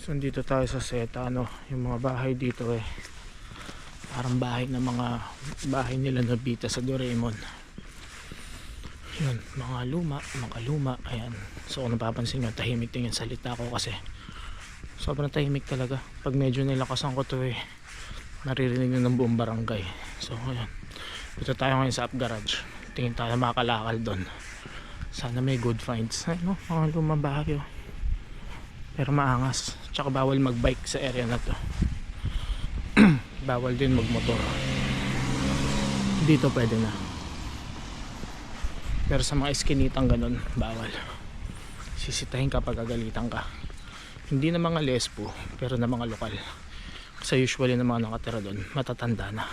So dito tayo sa Seta ano, yung mga bahay dito eh. Parang bahay ng mga bahay nila Nobita sa Doraemon. Yun, mga luma, mga luma, ayan. So kung napapansin nyo, tahimik din yung salita ko kasi sobrang tahimik talaga. Pag medyo nilakasan ko to eh, naririnig nyo ng buong barangay. So ayan, dito tayo ngayon sa Up Garage. Tingin tayo makakalakal doon. Sana may good finds. Ay no, mga lumang bahay oh. Pero maangas. Tsaka bawal magbike sa area na to. bawal din magmotor. Dito pwede na. Pero sa mga eskinitang ganun, bawal. Sisitahin ka pag agalitan ka. Hindi na mga lesbo, pero na mga lokal. Kasi usually na mga nakatira doon, matatanda na.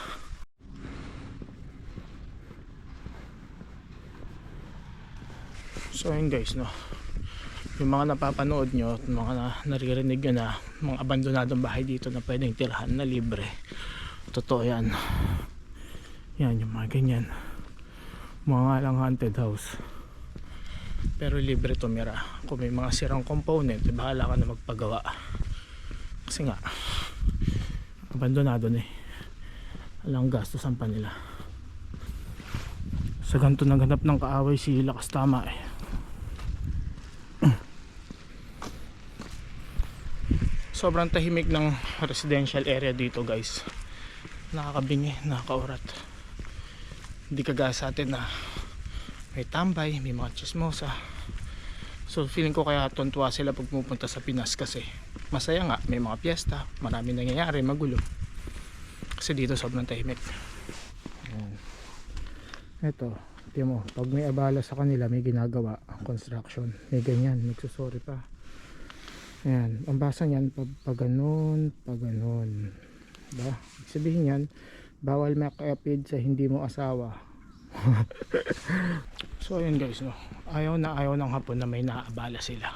So yun guys, no. Yung mga napapanood nyo, at mga na, naririnig nyo na mga abandonadong bahay dito na pwedeng tirahan na libre. Totoo yan. Yan, yung mga ganyan. Mga lang haunted house. Pero libre tumira. Kung may mga sirang component, eh, bahala ka na magpagawa. Kasi nga, abandonado na eh. Alang gastos ang pa nila. Sa ganito naghanap ng kaaway si Lakas Tama eh. Sobrang tahimik ng residential area dito guys. Nakakabingi, nakakaurat. Hindi kagaya sa atin na may tambay, may mga chismosa so feeling ko kaya tuntua sila pag pupunta sa Pinas kasi masaya nga, may mga piyesta marami nangyayari, magulo. Kasi dito sobrang tahimik. Ayan. eto tiyan mo, pag may abala sa kanila may ginagawa construction, may ganyan, nagsusori pa Ayan, ang basa niyan pag, pag ganun, pag ganun. Diba? Sabihin niyan, bawal makapid sa hindi mo asawa. so ayun guys, no. Ayaw na ayaw ng hapon na may naabala sila.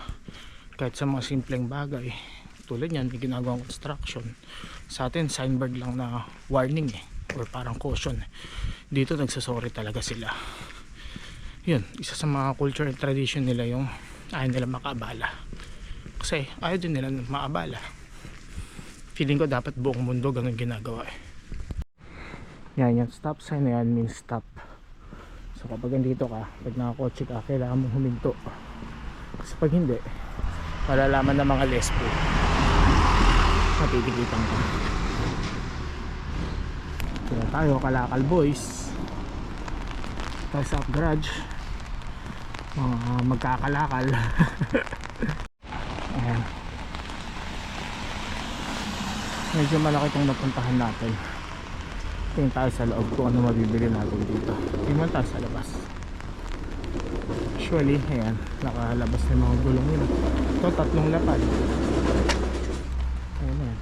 Kahit sa mga simpleng bagay. Tulad niyan, may ginagawang construction. Sa atin, signboard lang na warning eh. Or parang caution. Dito nagsasorry talaga sila. Yun, isa sa mga culture and tradition nila yung ayaw nila makaabala kasi ayaw din nila maabala. Feeling ko dapat buong mundo ganun ginagawa eh. Yan yung stop sign na yan means stop. So kapag andito ka pag nakakotse ka kailangan mong huminto. Kasi pag hindi malalaman ng mga lesbo matidikitan ka. Kaya tayo kalakal boys. Tayo sa garage mga magkakalakal Ayan. Medyo malaki itong napuntahan natin. Tingin tayo sa loob kung ano mabibili natin dito. Tingnan tayo sa labas. Usually, ayan, nakalabas na mga gulong nila. Ito, tatlong lapad. Ayan yan.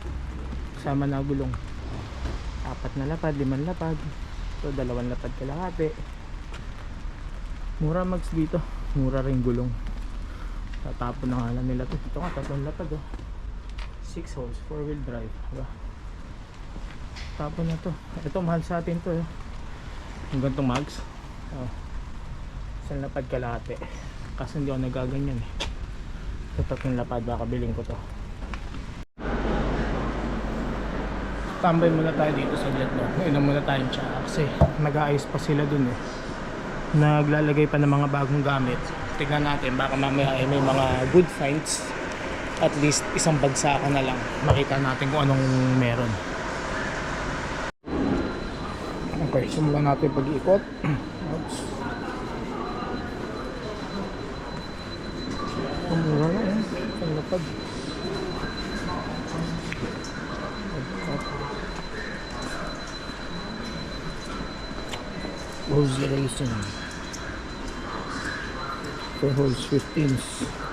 Kasama na gulong. Apat na lapad, limang lapad. Ito, dalawang lapad kalahati. Mura mags dito. Mura rin gulong tatapon na nga nila to ito nga tatlong lapad oh 6 holes 4 wheel drive diba? tapon na to. Ito mahal sa atin to eh. Yung gantong mags? Oh. isang lapad kalahati. Kasi hindi ako nagaganyan eh. Ito tatlong lapad. Baka biling ko to. Tambay muna tayo dito sa jet no? Inom muna tayong tsa kasi nag-aayos pa sila dun eh. Naglalagay pa ng mga bagong gamit. Tignan natin. Baka mamaya ay may mga good finds at least isang bagsakan na lang. Makita natin kung anong meron. Okay simulan natin pag-iikot. Oops. Mura na eh. Ang lapad. Rose Racing for holes 15s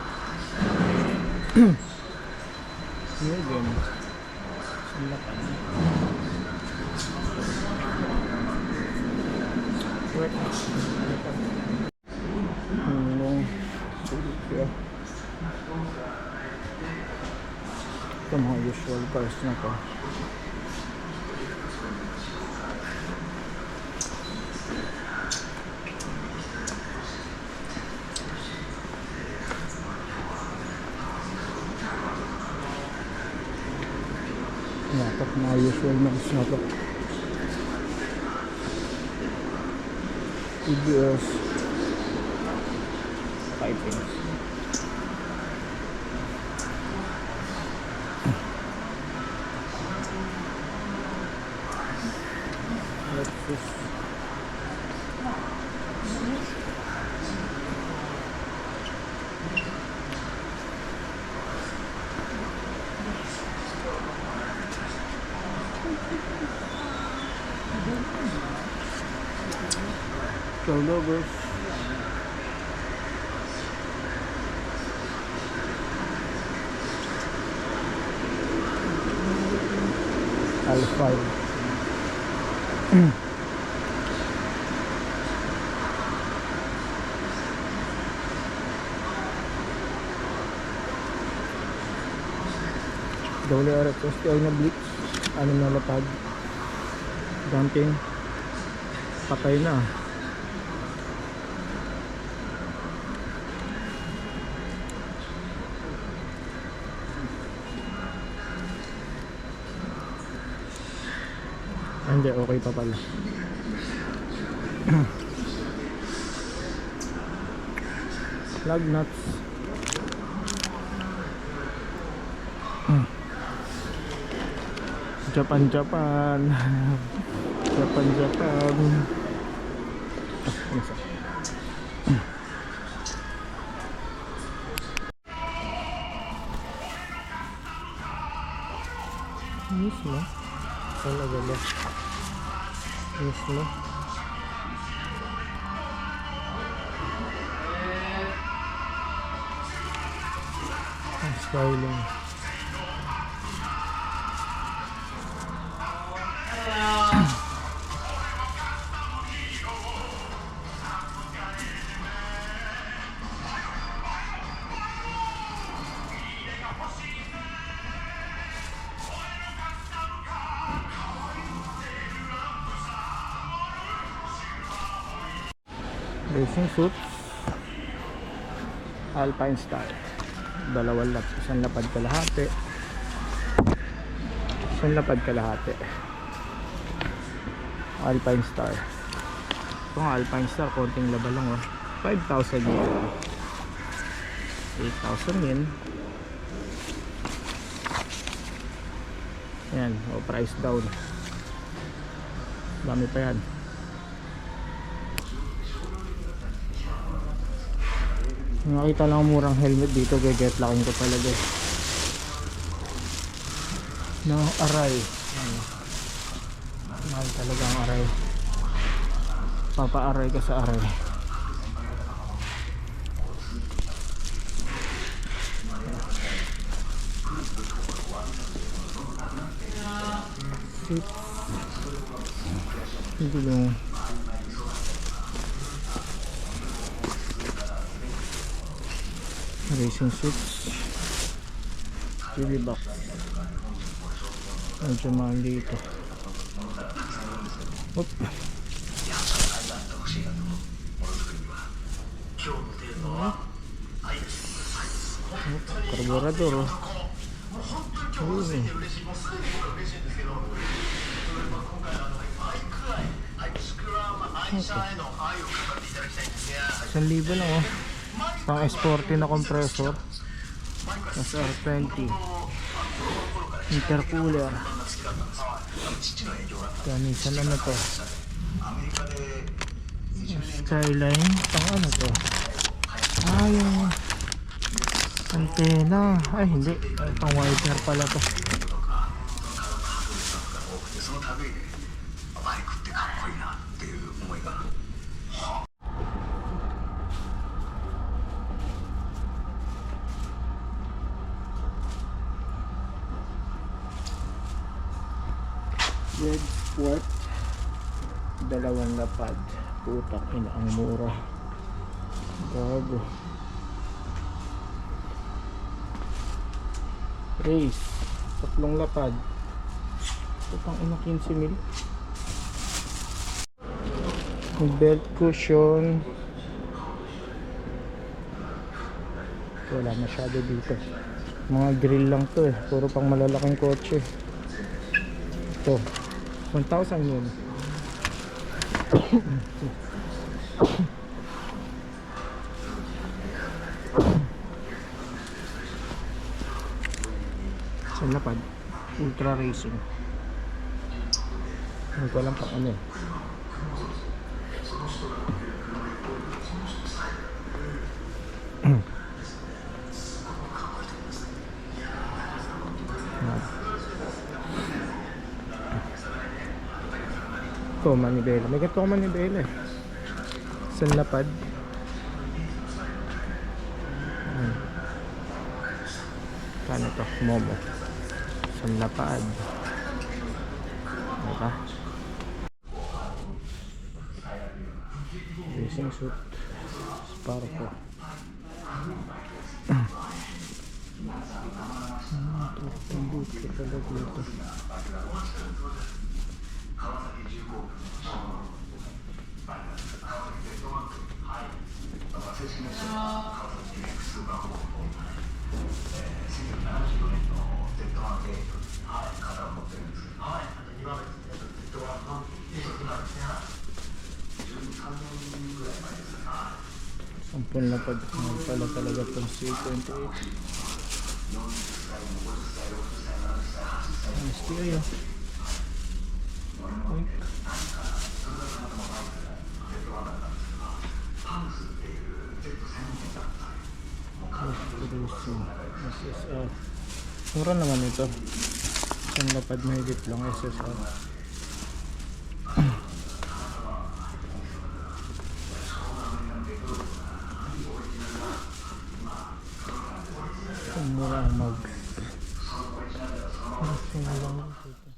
ang lapad Wait. Siya. Ito mga usual cars na to. nga to, mga usual noise na to. EBS. Pipings. Let's just Turnovers. Alpha. WRX STI na blitz ano na lapad dumping patay na Hindi, okay pa pala. Lug nuts. Japan, Japan. Japan, Japan. Ah, Mismo. Ang skyline. Racing suits. Alpine style. Dalawang lap. Isang lapad kalahati. Isang lapad kalahati. Alpine Star. Ito Alpine Star. Konting laba lang oh. 5,000 yen. 8,000 yen. Ayan. O price down. Dami pa yan. Nakita lang murang helmet dito, get laking ko talaga. No, aray. Ano. Mahal talaga ang aray. Papa-aray ka sa aray. Sit. Hindi yung racing suits TV box medyo mahal dito Oop. Carburetor oh. Ayun. Isang libo lang oh pang S40 na compressor. SR20 intercooler kanisan ano to? Skyline? Pang ano to? Ah yung antena. Ay hindi. Pang wiper pala to lapad putak ina ang mura. Gago. Race. Tatlong lapad putang ina 15 mil. Belt cushion. Wala masyado dito. Mga grill lang to eh. Puro pang malalaking kotse. Ito. 1,000 yun. Sa lapad. Ultra Racing. Hindi ko alam pang ano eh. Manibela. May ganito manibela eh. Sa lapad. Hmm. Paano to? Momo. Sa lapad. Diba? Racing suit. Sparko. Ah, ito. 川崎重工区あれです川崎ベッドマークはい正式名称川崎エクスバホーム1974年の Z1 ゲートはい型を持ってるんですけどはいあと2番目ですね Z1 の今ですね13年ぐらい前ですねはい Ampun lapad naman pala talaga itong C28 Ang stereo SSR. Mura naman ito. Isang lapad mahigit lang SSR. Ang mura ang mag. Ang singalang ito.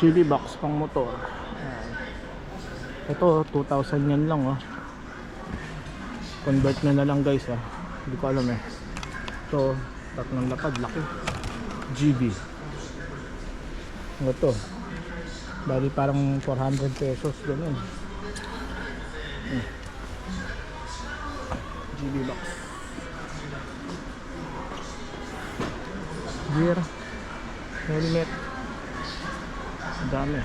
GB box pang motor. Ayan. Ito 2,000 yan lang oh. Convert na na lang guys ah. Hindi ko alam eh. Ito tatlong lapad laki. GB. Ano to? Bali parang 400 pesos ganun. Hmm. GB box. Gear. Helmet. Dami.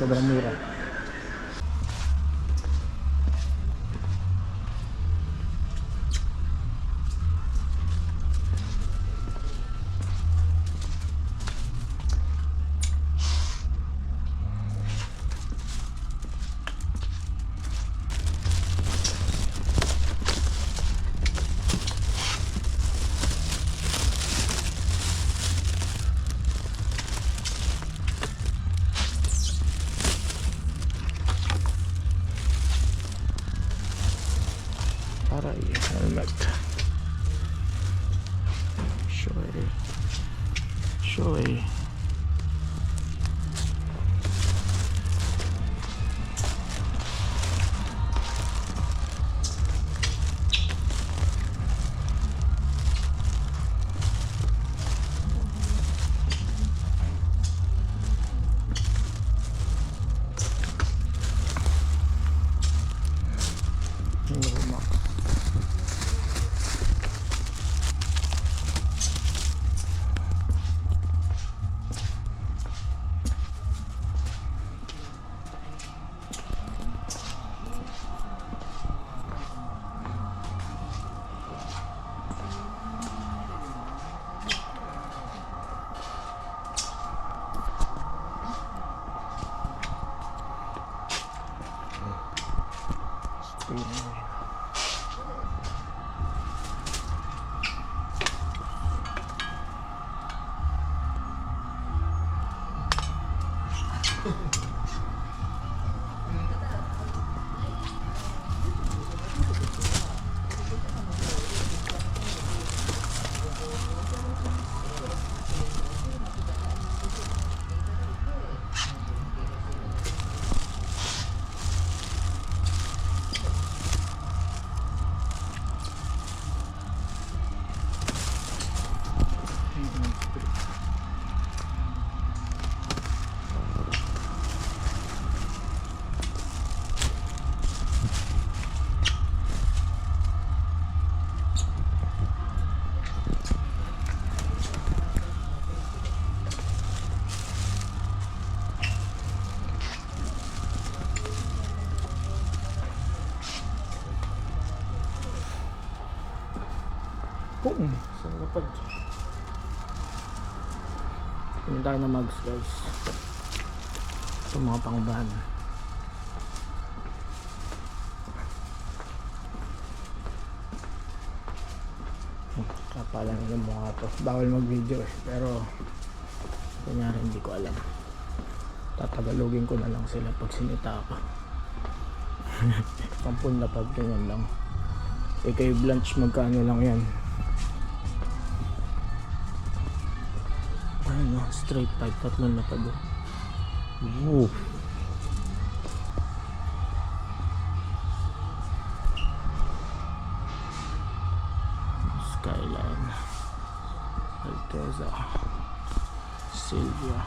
Sobrang mura. Surely. Kung saan lapad. Hindi tayo na mags guys. Ito mga pangbahan. Kapalan ng mga to. Bawal mag video eh. Pero kunyari hindi ko alam. Tatagalogin ko na lang sila pag sinita ako. Pampun na pag ganyan lang. Eh kayo blanch magkano lang yan. Ano, straight pipe, tatlong na pag. Woo. Skyline. Alteza. Silvia.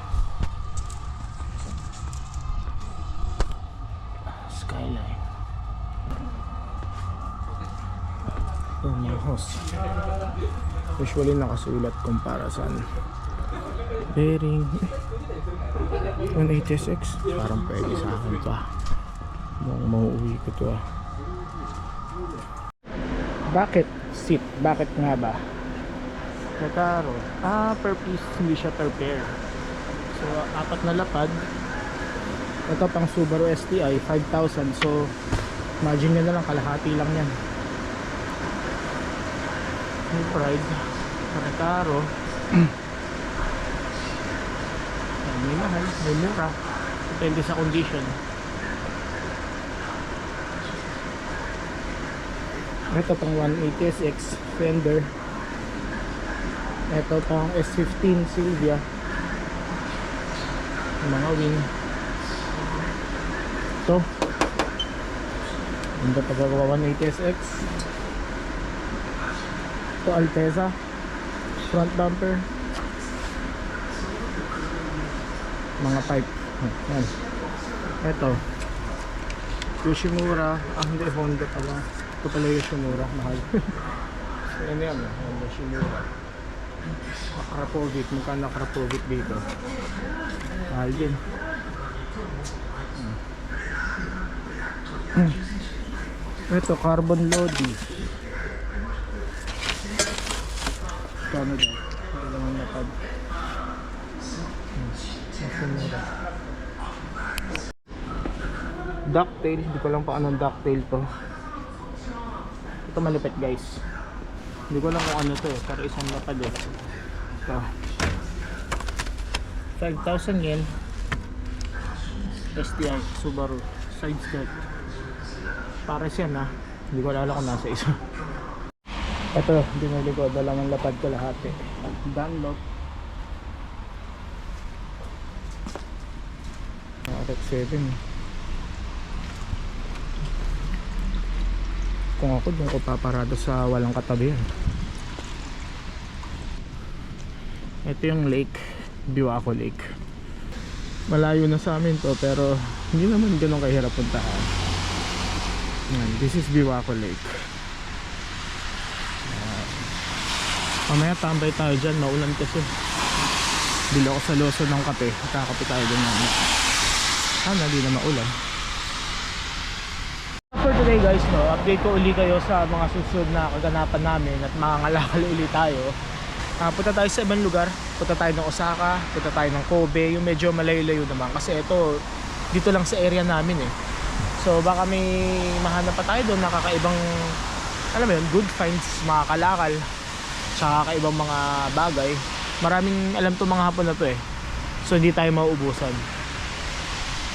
Skyline. Oh, mga host. Usually nakasulat kung para saan. Bearing. 180SX Parang pwede sa akin to ah. Mukhang mauuwi ko to ah. Bakit? Seat? Bakit nga ba? Kataro Ah, per piece Hindi siya per pair. So, apat na lapad. Ito pang Subaru STI 5,000 So, imagine nyo na lang kalahati lang yan. New Pride. Recaro may mahal, may mura. Depende sa condition. Ito pang 180SX Fender. Ito pang S15 Silvia. Mga wing. Ito. Ganda pagkagawa 180SX. Ito Alteza. Front bumper. Mga pipe. Yan. Eto. Yoshimura. Ah hindi Honda pala. Ito pala Yoshimura. Mahal. So yan? Yan eh, Honda Yoshimura. Krapovic magkano Krapovic dito? Mahal din. Hmm. ito carbon lodi kano daw ito naman napad Masimura. Ducktail, hindi ko lang pa anong ducktail to. Ito malupit guys. Hindi ko lang kung ano to eh, pero isang lapad eh. Ito. 5,000 yen. STI, Subaru, side skirt. Pares yan ha. Hindi ko alala kung nasa isa. Ito, binili ko, dalawang lapad ko lahat eh. Dunlop. RX-7 kung ako doon ko paparado sa walang katabihan ito yung lake. Biwako Lake. Malayo na sa amin to pero hindi naman ganun kahirap puntahan. Yan, this is Biwako Lake. Yan. mamaya tambay tayo dyan. Maulan kasi. Bilo ako sa loso ng kape. Kakape tayo dyan mamaya sana di na maulan. For today guys no update ko uli kayo sa mga susunod na kaganapan namin at mga ngalakal uli tayo. Ah, punta tayo sa ibang lugar. Punta tayo ng Osaka punta tayo ng Kobe. Yung medyo malayo-layo naman. Kasi ito dito lang sa area namin eh. So baka may mahanap pa tayo doon. Nakakaibang alam mo yun good finds mga kalakal tsaka kakaibang mga bagay. Maraming alam to mga hapon na to eh. So hindi tayo mauubusan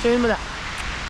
So yun muna.